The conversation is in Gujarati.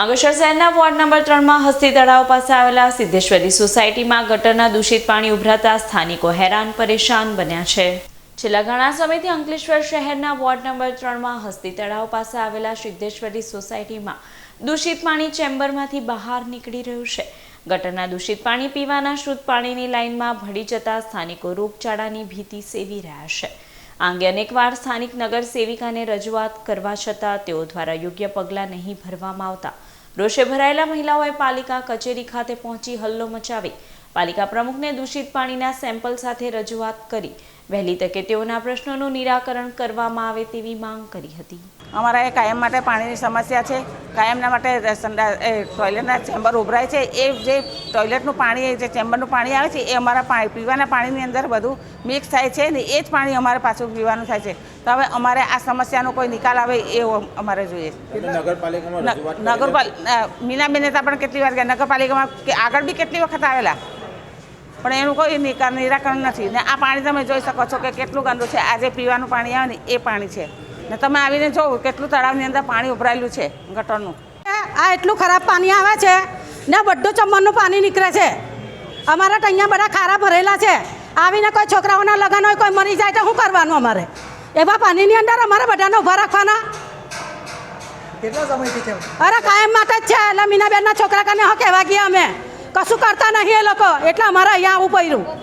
અંકલેશ્વર શહેરના વોર્ડ નંબર ત્રણમાં હસ્તી તળાવ પાસે આવેલા સિદ્ધેશ્વરી સોસાયટીમાં ગટરના દૂષિત પાણી ઉભરાતા સ્થાનિકો હેરાન, પરેશાન બન્યા છે. છેલ્લા ઘણા સમયથી અંકલેશ્વર શહેરના વોર્ડ નંબર ત્રણમાં હસ્તી તળાવ પાસે આવેલા સિદ્ધેશ્વરી સોસાયટીમાં દૂષિત પાણી ચેમ્બરમાંથી બહાર નીકળી રહ્યું છે. ગટરના દૂષિત પાણી પીવાના શુદ્ધ પાણીની લાઇનમાં ભળી જતા સ્થાનિકો રોગચાળાની ભીતિ સેવી રહ્યા છે. આ અંગે અનેકવાર સ્થાનિક નગર સેવિકાને રજૂઆત કરવા છતાં તેઓ દ્વારા યોગ્ય પગલાં નહીં ભરવામાં આવતા. રોષે ભરાયેલા મહિલાઓએ પાલિકા કચેરી ખાતે પહોંચી હલ્લો મચાવી પાલિકા પ્રમુખને દૂષિત પાણીના સેમ્પલ સાથે રજૂઆત કરી. વહેલી તકે તેઓના પ્રશ્નોનું નિરાકરણ કરવામાં આવે તેવી માંગ કરી હતી. અમારા એ કાયમ માટે પાણીની સમસ્યા છે. કાયમના માટે ટોયલેટના ચેમ્બર ઉભરાય છે. એ જે ટોયલેટનું પાણી જે ચેમ્બરનું પાણી આવે છે એ અમારા પાણી પીવાના પાણીની અંદર બધું મિક્સ થાય છે ને એ જ પાણી અમારે પાછું પીવાનું થાય છે. તો હવે અમારે આ સમસ્યાનો કોઈ નિકાલ આવે એ અમારે જોઈએ. નગરપાલિકા નગરપાલિકામાં રજૂઆત ન- નગરપાલ મીનાબેને તો કેટલી વાર ગયા? નગરપાલિકામાં આગળ બી કેટલી વખત આવેલા? પણ એનું કોઈ નિરાકરણ નથી. ને આ પાણી તમે જોઈ શકો છો કે કેટલું ગંદુ છે. આજે પીવાનું પાણી આવે ને એ પાણી છે. ને તમે આવીને જોવો કેટલું તળાવની અંદર પાણી ઉભરાયેલું છે ગટરનું. આ એટલું ખરાબ પાણી આવે છે ને બધું ચમનનું પાણી નીકળે છે. અમારા તો અહીંયા બધા ખારા ભરેલા છે. આવીને કોઈ છોકરાઓના લગ્ન હોય કોઈ મરી જાય તો શું કરવાનું અમારે? એવા પાણીની અંદર અમારે બધાને ઊભા રાખવાના. કેટલા સમયથી છે? અરે કાયમ માટે જ છે. એટલે મીનાબેનના છોકરા કને હો કહેવા ગયા અમે? કશું કરતા નહીં એ લોકો. એટલે અમારે અહીંયા પડ્યું.